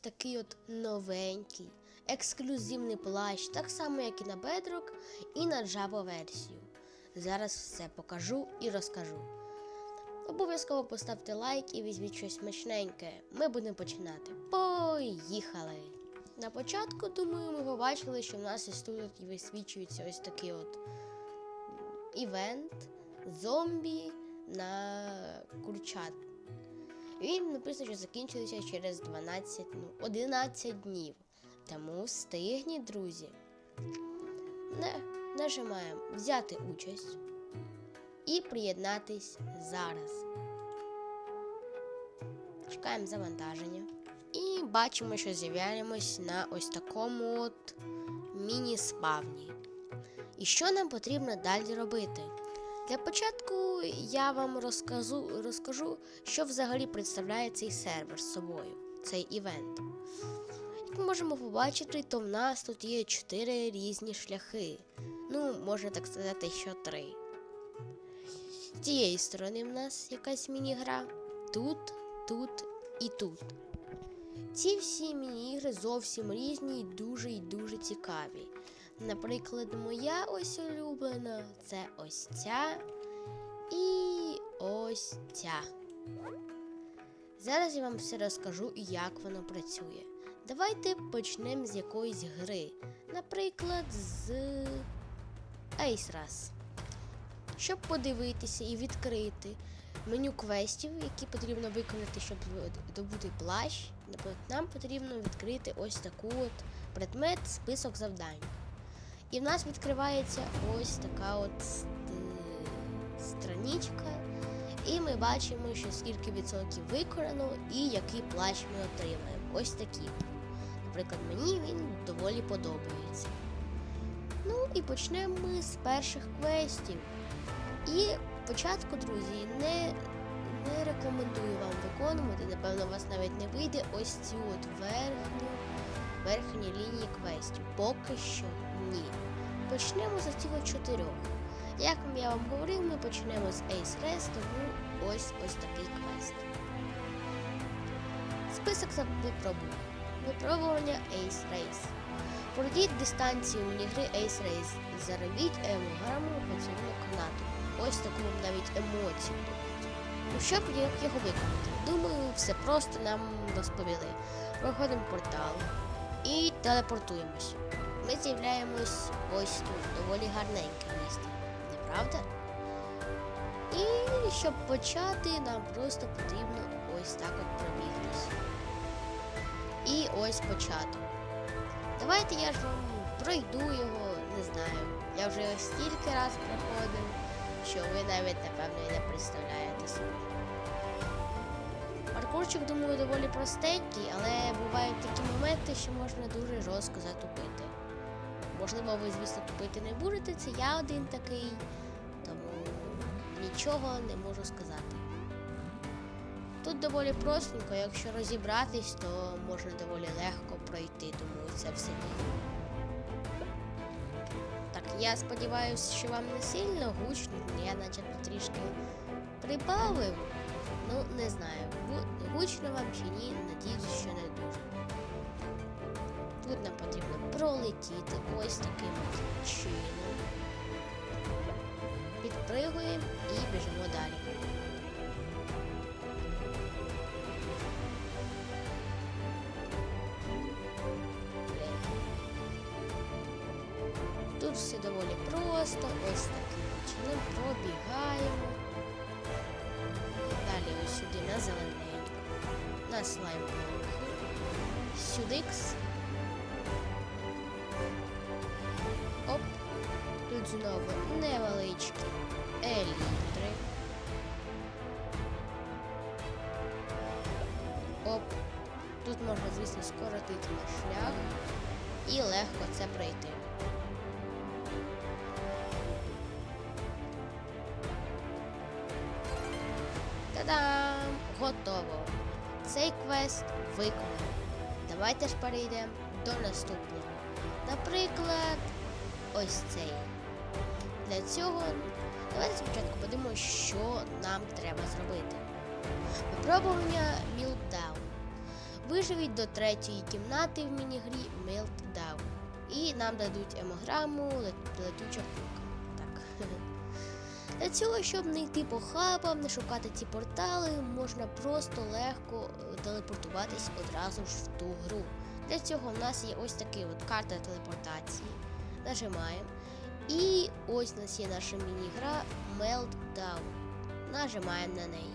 такий от новенький, ексклюзивний плащ, так само, як і на Bedrock, і на Java версію. Зараз все покажу і розкажу. Обов'язково поставте лайк і візьміть щось смачненьке. Ми будемо починати. Поїхали! На початку, думаю, ми побачили, що в нас із тут висвічується ось такий от івент зомбі на курчат. Він написано, що закінчилися через 12, ну, 11 днів. Тому встигніть, друзі. Не, нажимаємо взяти участь і приєднатись зараз. Чекаємо завантаження. І бачимо, що з'являємось на ось такому от міні-спавні. І що нам потрібно далі робити? Для початку я вам розкажу, розкажу, що взагалі представляє цей сервер з собою, цей івент. Як ми можемо побачити, то в нас тут є чотири різні шляхи. Ну, можна так сказати, що три. З цієї сторони в нас якась міні-гра. Тут, тут і тут. Ці всі міні-ігри зовсім різні і дуже і дуже цікаві. Наприклад, моя ось улюблена це ось ця і ось ця. Зараз я вам все розкажу, як воно працює. Давайте почнемо з якоїсь гри. Наприклад, з Ace Rush. Щоб подивитися і відкрити меню квестів, які потрібно виконати, щоб добути плащ, нам потрібно відкрити ось таку от предмет список завдань. І в нас відкривається ось така от страничка. І ми бачимо, що скільки відсотків виконано і який плащ ми отримаємо. Ось такі. Наприклад, мені він доволі подобається. Ну і почнемо ми з перших квестів. І спочатку, друзі, не, не рекомендую вам виконувати, напевно, у вас навіть не вийде ось цю от верхню, верхні лінії квестів. Поки що ні. Почнемо з цих от чотирьох. Як я вам говорив, ми почнемо з Ace Race, тому ось ось такий квест. Список за випробувань. Випробування Ace Race. Пройдіть дистанцію мінігри Ace Race. Заробіть емограму поцілунок канату. Ось таку навіть емоцію дають. Ну як його виконати? Думаю, все просто нам розповіли. Проходимо портал і телепортуємось. Ми з'являємось ось тут, доволі гарненьке місце, не правда? І щоб почати, нам просто потрібно ось так от пробігтись. І ось початок. Давайте я ж вам пройду його, не знаю. Я вже його стільки раз проходив, що ви навіть напевно і не представляєте собі. Паркурчик, думаю, доволі простенький, але бувають такі моменти, що можна дуже жорстко затупити. Можливо, ви, звісно, тупити не будете, це я один такий, тому нічого не можу сказати. Тут доволі простенько, якщо розібратись, то можна доволі легко пройти, думаю, це все ні. Так, я сподіваюся, що вам не сильно гучно, я начебто трішки прибавив. Ну, не знаю, гучно вам чи надіюсь, що не дуже. Тут нам потрібно пролетіти ось таким чином. Підпригуємо і біжимо далі. Сюдикс. Оп. Тут знову невеличкі елітри. Оп. Тут можна, звісно, скоротити наш шлях і легко це пройти. Та-дам! Готово! Цей квест виконано. Давайте ж перейдемо до наступного. Наприклад, ось цей. Для цього давайте спочатку подивимося, що нам треба зробити. Випробування Мілдаун. Виживіть до третьої кімнати в міні-грі Meltdown. І нам дадуть емограму лет- летуча кулька. Так. Для цього, щоб не йти по хабам, не шукати ці портали, можна просто легко е, телепортуватись одразу ж в ту гру. Для цього в нас є ось такий от карта телепортації. Нажимаємо. І ось у нас є наша міні-гра Meltdown. Нажимаємо на неї.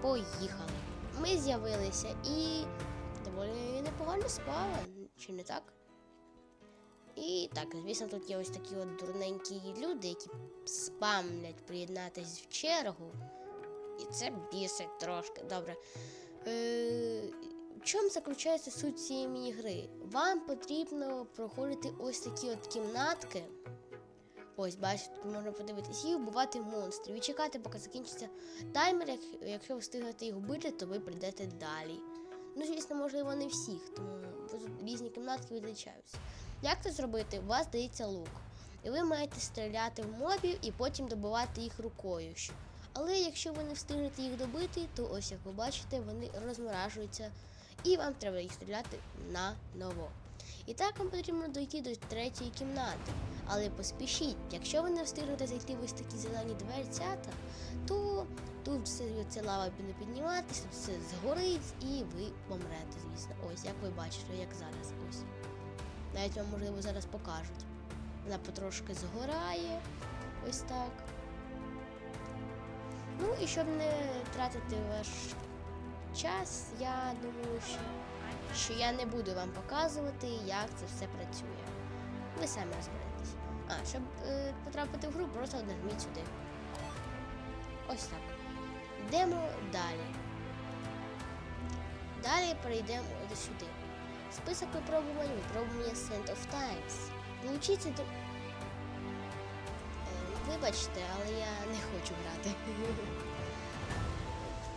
Поїхали. Ми з'явилися і доволі непогано спали, чи не так? І так, звісно, тут є ось такі от дурненькі люди, які спамлять приєднатись в чергу. І це бісить трошки. Добре. Е, в чому заключається суть цієї міні-гри? Вам потрібно проходити ось такі от кімнатки. Ось, бачите, тут можна подивитись, і вбивати монстрів. І чекати, поки закінчиться таймер. Як, якщо ви встигнете їх вбити, то ви прийдете далі. Ну, звісно, можливо, не всіх, тому різні кімнатки відлічаються. Як це зробити? У вас дається лук. І ви маєте стріляти в мобів і потім добивати їх рукою. Але якщо ви не встигнете їх добити, то ось як ви бачите, вони розморажуються, і вам треба їх стріляти на ново. І так вам потрібно дойти до третьої кімнати. Але поспішіть, якщо ви не встигнете зайти в ось такі зелені дверцята, то тут все ця лава буде підніматися, тут все згорить і ви помрете, звісно. Ось, як ви бачите, як зараз. Ось. Навіть вам, можливо, зараз покажуть. Вона потрошки згорає. Ось так. Ну і щоб не тратити ваш час, я думаю, що, що я не буду вам показувати, як це все працює. Ви самі розберетесь. А, щоб е, потрапити в гру, просто нажміть сюди. Ось так. Йдемо далі. Далі перейдемо до сюди. Список випробувань, випробування Sand of Times. Е, Вибачте, але я не хочу грати.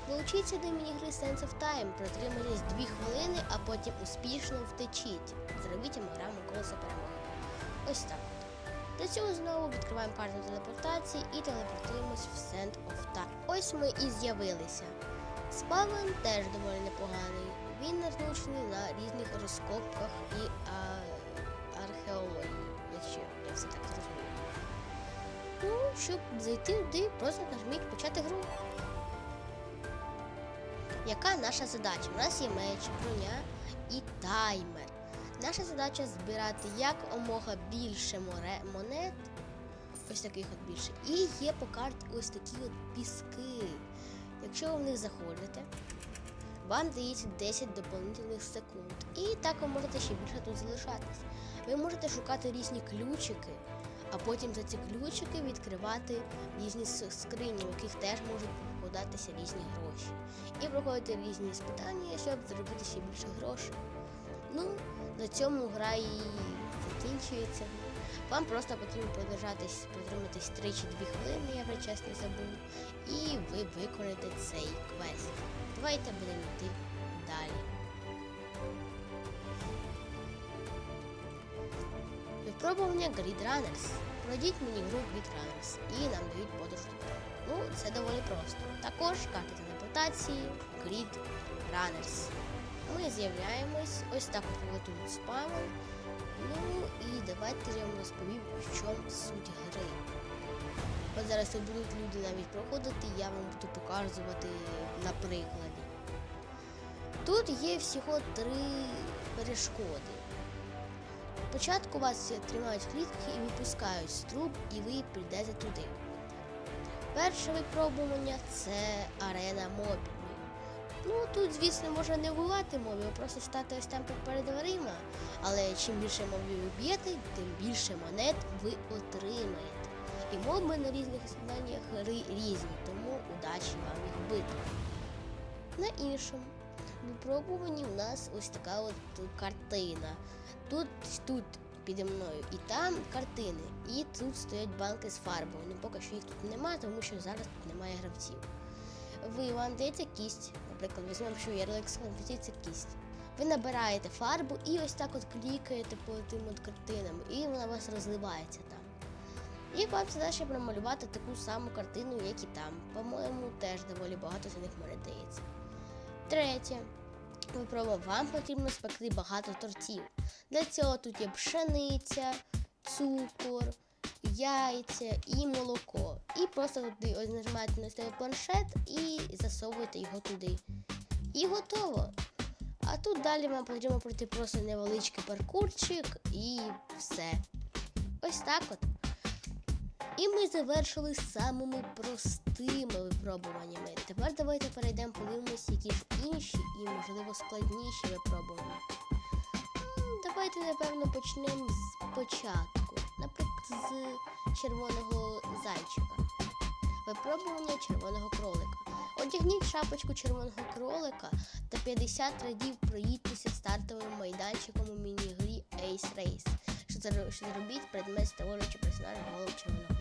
Долучіться до міні-гри Sense of Time, протримайтесь 2 хвилини, а потім успішно втечіть. Зробіть емограму колеса перемоги. Ось так. Для цього знову відкриваємо карту телепортації і телепортуємось в Sand of Time. Ось ми і з'явилися. Спавен теж доволі непоганий. Він назначений на різних розкопках і а, археології, якщо я все так зрозумів. Ну, щоб зайти туди, просто нажміть почати гру. Яка наша задача? У нас є меч, броня і таймер. Наша задача збирати як омога більше море, монет, ось таких от більше. І є по карті ось такі от піски. Якщо ви в них заходите, вам дається 10 доповнительних секунд. І так ви можете ще більше тут залишатись. Ви можете шукати різні ключики, а потім за ці ключики відкривати різні скрині, в яких теж можуть покладатися різні гроші. І проходити різні спитання, щоб заробити ще більше грошей. Ну, на цьому гра і закінчується. Вам просто потрібно продержатись, протриматись 3 чи 2 хвилини, я вже чесно забув, і ви виконаєте цей квест. Давайте будемо йти далі. Випробування Grid Runners. Пройдіть мені гру Grid Runners і нам дають подорож до Ну, це доволі просто. Також карта телепортації Grid Runners. Ми з'являємось, ось так тут спавен. Ну і давайте я вам розповім, в чому суть гри. От зараз тут будуть люди навіть проходити, я вам буду показувати на прикладі. Тут є всього три перешкоди. Спочатку вас тримають в клітки і випускають з труб, і ви підете туди. Перше випробування це арена мобів. Ну тут, звісно, можна не вбивати мобів, просто стати ось там перед дверима. Але чим більше мобів ви б'єте, тим більше монет ви отримаєте. І моби на різних завданнях різні, тому удачі вам їх бити. На іншому випробуванні у нас ось така от картина. Тут, тут піді мною і там картини. І тут стоять банки з фарбою. Ну поки що їх тут немає, тому що зараз тут немає гравців. Ви вам дається кість, наприклад, візьмемо, що ярлик дається кість. Ви набираєте фарбу і ось так от клікаєте по тим от картинам, і вона у вас розливається там. І вам задача промалювати таку саму картину, як і там. По-моєму, теж доволі багато за них монет дається. Третє. випробуємо, вам потрібно спекти багато тортів. Для цього тут є пшениця, цукор, яйця і молоко. І просто туди нажимаєте на свій планшет і засовуєте його туди. І готово. А тут далі вам потрібно пройти просто невеличкий паркурчик і все. Ось так от. І ми завершили самими простими випробуваннями. Тепер давайте перейдемо, подивимось, які ж інші і, можливо, складніші випробування. Давайте, напевно, почнемо з початку. Наприклад, з червоного зайчика. Випробування червоного кролика. Одягніть шапочку червоного кролика та 50 разів проїдьтеся стартовим майданчиком у міні-грі Ace Race. Що зробіть предмет створюючи персонажа голову червоного.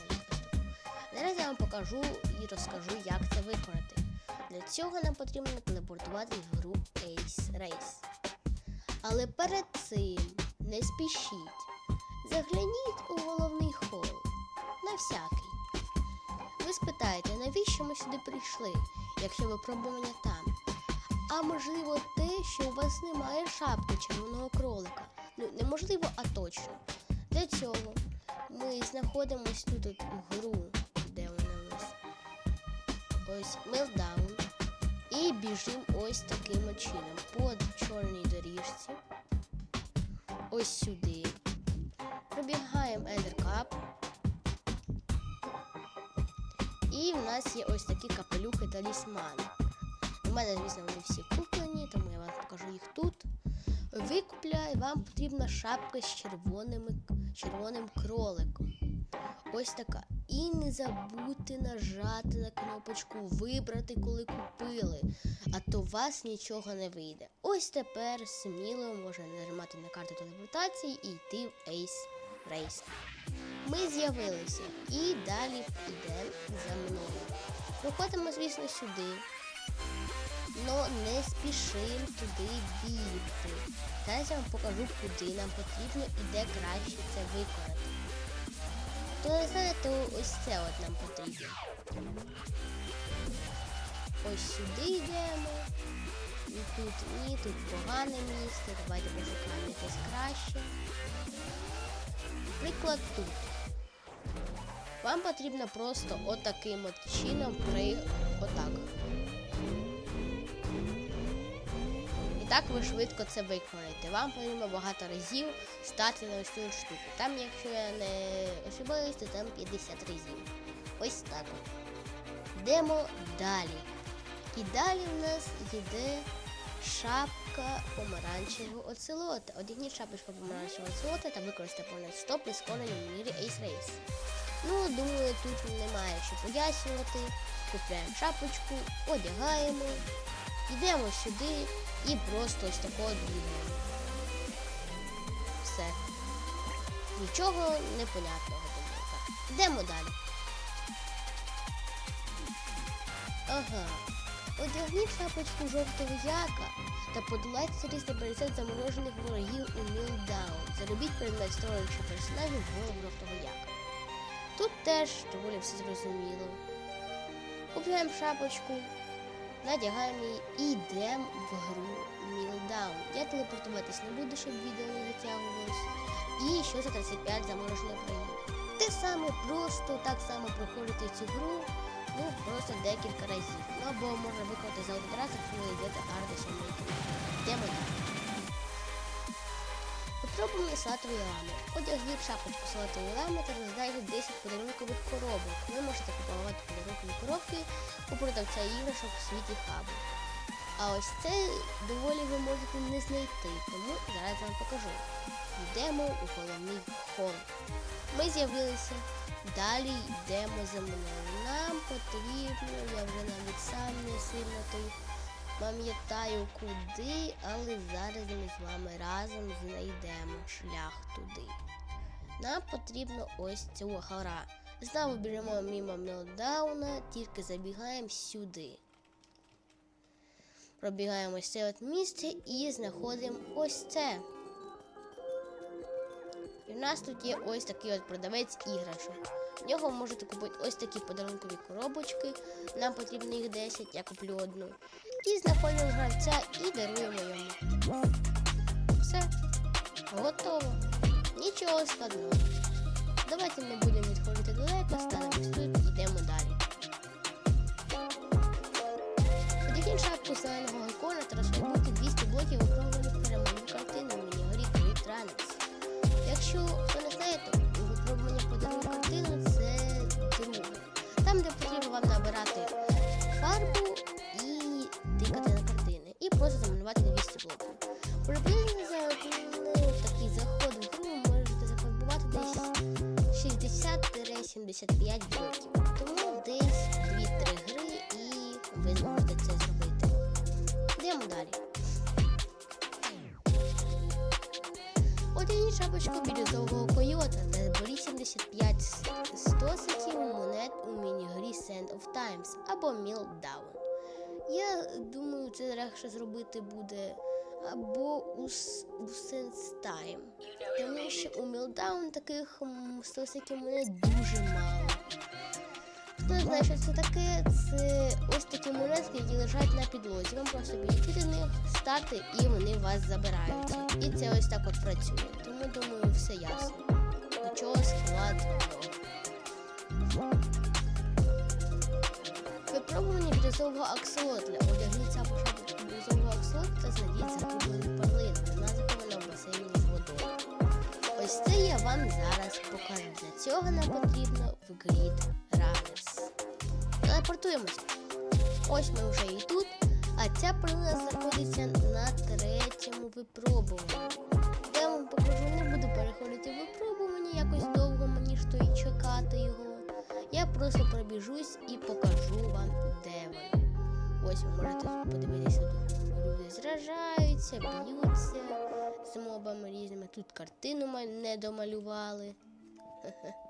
Зараз я вам покажу і розкажу, як це виконати. Для цього нам потрібно телепортуватись в гру Ace Race. Але перед цим не спішіть. Загляніть у головний хол. На всякий. Ви спитаєте, навіщо ми сюди прийшли, якщо випробування там? А можливо, те, що у вас немає шапки червоного кролика. Ну, неможливо, а точно. Для цього ми знаходимось тут у гру, Ось Meltdown. І біжимо ось таким чином. По чорній доріжці. Ось сюди. Пробігаємо Ender І в нас є ось такі капелюхи талісмани. У мене, звісно, вони всі куплені, тому я вам покажу їх тут. Ви вам потрібна шапка з червоними, червоним кроликом. Ось така. І не забудьте нажати на кнопочку Вибрати, коли купили, а то у вас нічого не вийде. Ось тепер сміло можна нажимати на карту телепортації і йти в Ace Race. Ми з'явилися і далі йдемо за мною. Проходимо, звісно, сюди. Но не спішимо туди бігти. Зараз я вам покажу, куди нам потрібно і де краще це виконати. То не знає, то ось це от нам потрібно. Ось сюди йдемо. І тут ні, тут погане місце. Давайте пошукаємо якесь краще. Наприклад, тут. Вам потрібно просто отаким от чином при отак. І так ви швидко це виконаєте. Вам потрібно багато разів стати на ось цю штуку. Там, якщо я не ошибаюсь, то там 50 разів. Ось так. Йдемо далі. І далі в нас йде шапка помаранчевого оцелота. Одягніть шапочку помаранчевого оцелота та використайте понад 100 прискорень у мірі Ace Race. Ну, думаю, тут немає що пояснювати. Купляємо шапочку, одягаємо, йдемо сюди і просто ось такого бігаємо. Все. Нічого непонятного думаю. Так. Йдемо далі. Ага. Одягніть шапочку жовтого яка та подолайте 350 заморожених ворогів у Мілдаун. Заробіть предмет створюючи персонажів голову жовтого яка. Тут теж доволі все зрозуміло. Купляємо шапочку, надягаємо її і йдемо в гру Мілдаун. Я телепортуватись не буду, щоб відео не затягувалось. І що за 35 заморожених ворогів. Те саме просто так само проходити цю гру, ну просто декілька разів. Ну або можна виконати за один раз, якщо ви йдете Ардесом Йдемо далі. Салатові лами. Одягніть шапочку лами та роздайте 10 подарункових коробок. Ви можете купувати подарункові коробки у продавця іграшок у світі хабу. А ось це доволі ви можете не знайти, тому зараз вам покажу. Йдемо у головний хол. Ми з'явилися, далі йдемо за мною. Нам потрібно, я вже навіть сам не сильно той пам'ятаю куди, але зараз ми з вами разом знайдемо шлях туди. Нам потрібно ось ця гора. Знову біжимо мимо мелдауна, тільки забігаємо сюди. Пробігаємо ось це от місце і знаходимо ось це. І в нас тут є ось такий от продавець іграшок. В нього можете купити ось такі подарункові коробочки. Нам потрібно їх 10, я куплю одну. І знаходимо гравця і даруємо йому. Все. Готово. Нічого складного. Давайте не будемо відходити далеко, станемось тут і йдемо далі. Одягніть шапку зеленого ікона та розфарбуйте 200 блоків випробуваних перемогу картини в міні-горі Кріт Якщо хто не знає, то випробування подарує картину 60-75 блоків. Тому десь 2-3 гри і ви зможете це зробити. Йдемо далі. Одягніть шапочку бірюзового койота та зберіть 75 стосиків монет у міні-грі Sand of Times або Meltdown. Я думаю, це легше зробити буде або у, у Sense Time. Тому що у Meltdown таких стосиків монет дуже мало. Хто знає, що це таке, це ось такі монетки, які лежать на підлозі. Вам просто підійти них, стати і вони вас забираються. І це ось так от працює. Тому думаю, все ясно. Нічого складного. Випробування бірюзового аксолотля. Одягніть запашок бірюзового аксолотля та знайдіть загублену перлину. Вона захована в басейні водою. Ось це я вам зараз покажу. Для цього нам потрібно в Grid Runners. Телепортуємося. Ось ми вже і тут, а ця перлина знаходиться на третьому випробуванні. Я вам покажу, не буду переходити випробування якось довго мені стоїть чекати його. Я просто пробіжусь і покажу вам, де вони. Ось ви можете подивитися. Люди зражаються, б'ються з мобами різними. Тут картину не домалювали.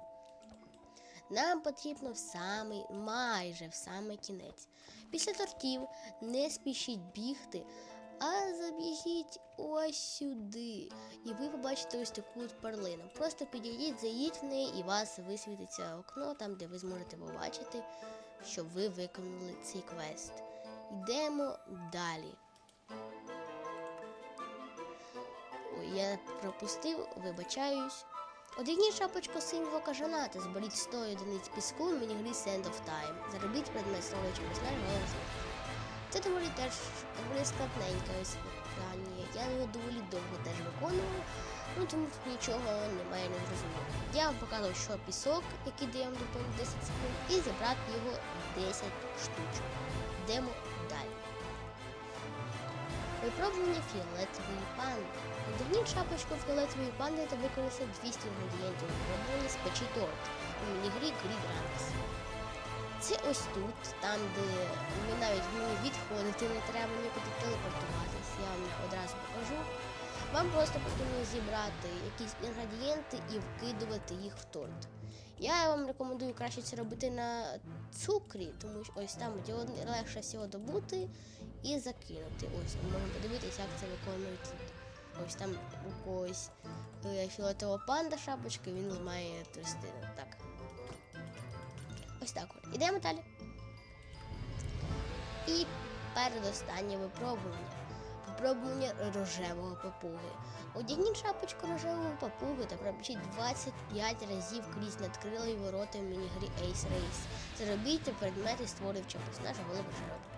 Нам потрібно в самий, майже в самий кінець. Після тортів не спішіть бігти, а забіжіть ось сюди. І ви побачите ось таку от перлину. Просто підійдіть, заїдь в неї, і вас висвітиться окно, там, де ви зможете побачити, що ви виконали цей квест. Йдемо далі. Ой, я пропустив, вибачаюсь. Одягніть шапочку синього кажана зберіть 100 одиниць піску в міні-грі Sand of Time. Заробіть предмет слово через голос. Це доволі теж доволі складненьке питання. Я його доволі довго теж виконував, ну тому тут нічого немає незрозумілого. Я вам показую, що пісок, який дає вам доповнити 10 секунд, і зібрати його 10 штучок. Йдемо. Випробування фіолетової панди. Одягніть шапочку фіолетової панди та використати 200 інгредієнтів випробування з печі торт у міні-грі Grid Це ось тут, там, де ми навіть ну, відходити не треба нікуди телепортуватись. Я вам одразу покажу. Вам просто потрібно зібрати якісь інгредієнти і вкидувати їх в торт. Я вам рекомендую краще це робити на цукрі, тому що ось там легше всього добути і закинути. Ось ми можемо подивитися, як це виконують тут. Ось там у когось фіолетова панда шапочка, він має тростину. Так. Ось так. Ідемо далі. І передостаннє випробування. Випробування рожевого папуги. Одягніть шапочку рожевого папуги та пробіжіть 25 разів крізь надкрилі ворота в міні-грі Ace Race. Заробіть предмети, створюючи персонажа голови. Так,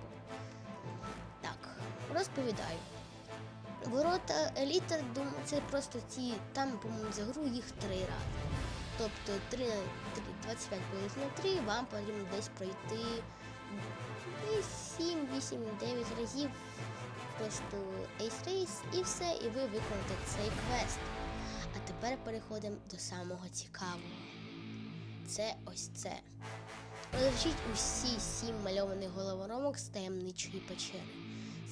розповідаю. Ворота еліта, дум- це просто ці, там, по-моєму, за гру їх три рази. Тобто 3, 3, 25 поділити на 3, вам потрібно десь пройти 7, 8, 9 разів просто Ace Race і все, і ви виконаєте цей квест. А тепер переходимо до самого цікавого. Це ось це. Розрішіть усі сім мальованих головоромок з таємничої печери.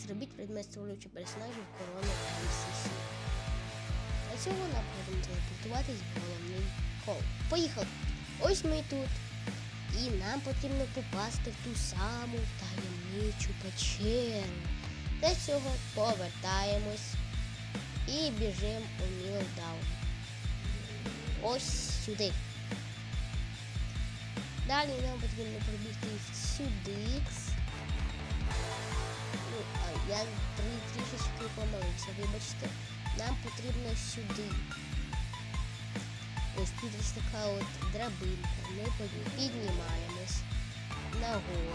Зробіть предмет створюючи персонажів корони MCC. Для цього нам потрібно телепортуватись в головний хол. Поїхали! Ось ми тут. І нам потрібно попасти в ту саму таємничу печеру. Для цього повертаємось і біжимо у Мілдаун. Ось сюди. Далі нам потрібно пробігти сюди. Я трішечки помилився, вибачте. Нам потрібно сюди. Ось тут ось така от драбинка. Ми піднімаємось нагору.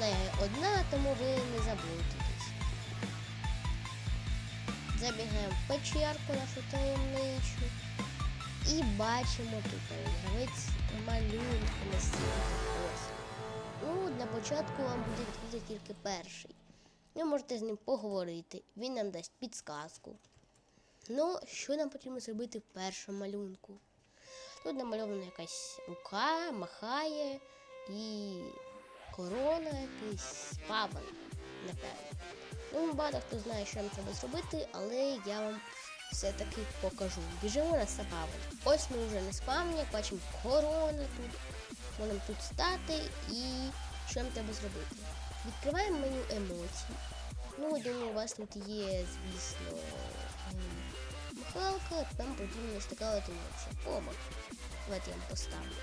Є одна, тому ви не заблудитесь. Забігаємо в печерку нашу таємничу. І бачимо тут гравець малюнки на стіні. Ось. Ну, для початку вам буде відкрити тільки перший. Ви можете з ним поговорити, він нам дасть підсказку. Ну, що нам потрібно зробити в першому малюнку? Тут намальована якась рука, махає і корона якийсь паван, напевно. Ну, багато хто знає, що нам треба зробити, але я вам все-таки покажу. Біжимо на сапаван. Ось ми вже на спавні, бачимо корона тут. Можемо тут стати і що нам треба зробити? Відкриваємо меню емоцій. Ну, думаю, у вас тут є, звісно, махалка, там ось така от емоція. Оба. Давайте я вам поставлю.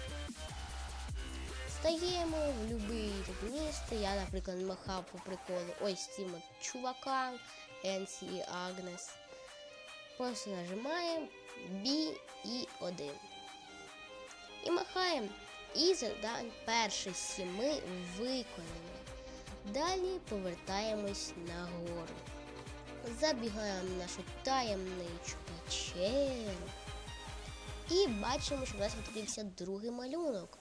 Стаємо в будь-який тут місце. Я, наприклад, махав по приколу ось цим от чувакам, Енсі і Агнес. Просто нажимаємо B і 1. І махаємо. І завдань перший сіми виконано. Далі повертаємось нагору. Забігаємо в нашу таємничу печеру. І бачимо, що в нас відкрився другий малюнок.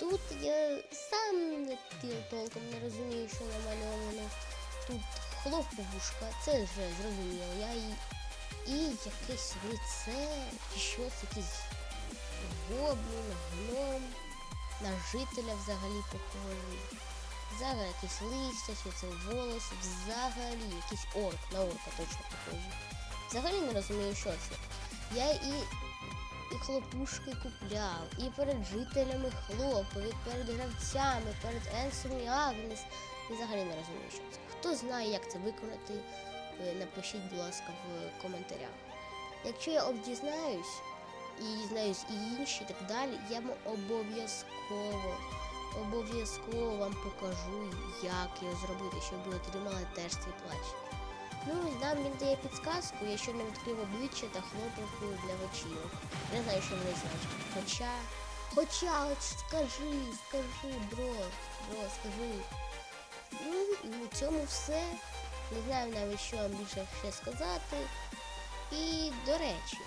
Тут я сам не толком не розумію, що намальовано. Тут хлопушка, це вже зрозуміло. Я і, і якесь лице, чи щось, якийсь гоблін, гном, на жителя взагалі похожий. Взагалі якесь листя, чи це волосся, взагалі якийсь орк, на орка точно похожий. Взагалі не розумію, що це. Я і, і хлопушки купляв, і перед жителями хлопав, і перед гравцями, перед Енсом і Агнес. І взагалі не розумію, що це. Хто знає, як це виконати, е, напишіть, будь ласка, в коментарях. Якщо я обдізнаюсь, і дізнаюсь і інші, і так далі, я обов'язково, обов'язково вам покажу, як його зробити, щоб ви отримали теж цей плащ. Ну, нам він дає підсказку, я ще не відкрив обличчя та хлопавку для вечірок. Не знаю, що вони значать. Хоча. Хоча, от скажи, скажи, бро, бро, скажи. Ну, і у цьому все. Не знаю навіть, що вам більше ще сказати. І до речі.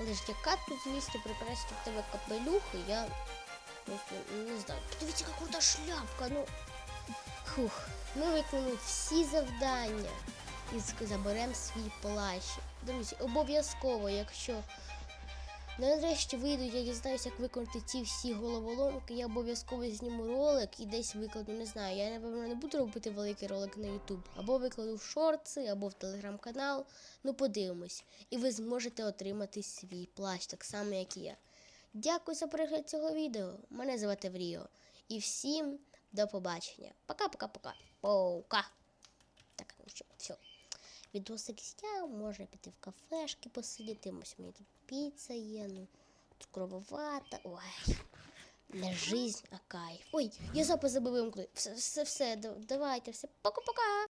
Але ж яка тут звісно прикрасити в тебе капелюхи, я просто не знаю. Подивіться, яка крута шляпка, ну. Фух, ми виконали всі завдання і заберемо свій плащ. Друзі, обов'язково, якщо нарешті вийдуть, я дізнаюся, як виконати ці всі головоломки, я обов'язково зніму ролик і десь викладу, не знаю. Я, напевно, не буду робити великий ролик на YouTube. Або викладу в шорти, або в телеграм-канал. Ну, подивимось. І ви зможете отримати свій плащ, так само, як і я. Дякую за перегляд цього відео. Мене звати Вріо. І всім до побачення. Пока-пока-пока. Пока. Так, ну що, все. Відосик зняв, можна піти в кафешки посидіти. Ось у мене тут піца є, ну, цукровата. Ой. Не жизнь, а кайф. Ой, я запис вимкнути. Все, все, все, давайте, все. Пока-пока.